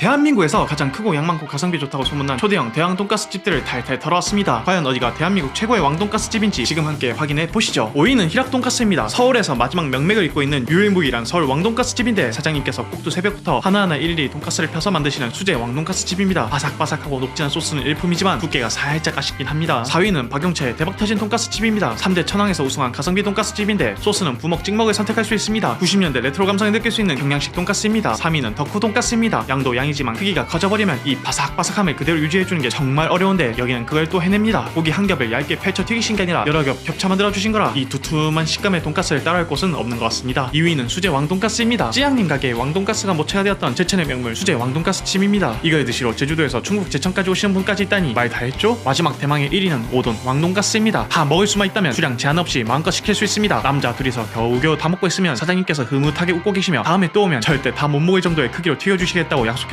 대한민국에서 가장 크고 양 많고 가성비 좋다고 소문난 초대형 대왕 돈가스 집들을 탈탈 털어왔습니다. 과연 어디가 대한민국 최고의 왕 돈가스 집인지 지금 함께 확인해 보시죠. 5위는 희락 돈가스입니다. 서울에서 마지막 명맥을 잇고 있는 유일무이한 서울 왕 돈가스 집인데 사장님께서 꼭두 새벽부터 하나하나 일일이 돈가스를 펴서 만드시는 수제 왕 돈가스 집입니다. 바삭바삭하고 녹진한 소스는 일품이지만 두께가 살짝 아쉽긴 합니다. 4위는 박용채 대박 터진 돈가스 집입니다. 3대 천왕에서 우승한 가성비 돈가스 집인데 소스는 부먹 찍먹을 선택할 수 있습니다. 90년대 레트로 감성을 느낄 수 있는 경양식 돈가스입니다. 3위는 덕후 돈가스입니다. 양도 양이 지만 크기가 커져버리면 이 바삭바삭함을 그대로 유지해주는 게 정말 어려운데 여기는 그걸 또 해냅니다. 고기 한 겹을 얇게 펼쳐 튀기신 게 아니라 여러 겹 겹쳐 만들어 주신 거라 이 두툼한 식감의 돈가스를 따라할 곳은 없는 것 같습니다. 2위는 수제 왕돈가스입니다. 찌양님 가게에 왕돈가스가 모체가 되었던 제천의 명물 수제 왕돈가스 집입니다. 이걸 드시러 제주도에서 충북 제천까지 오시는 분까지 있다니 말 다 했죠? 마지막 대망의 1위는 오돈 왕돈가스입니다. 다 먹을 수만 있다면 수량 제한 없이 마음껏 시킬 수 있습니다. 남자 둘이서 겨우겨우 다 먹고 있으면 사장님께서 흐뭇하게 웃고 계시며 다음에 또 오면 절대 다 못 먹을 정도의 크기로 튀겨주시겠다고 약속해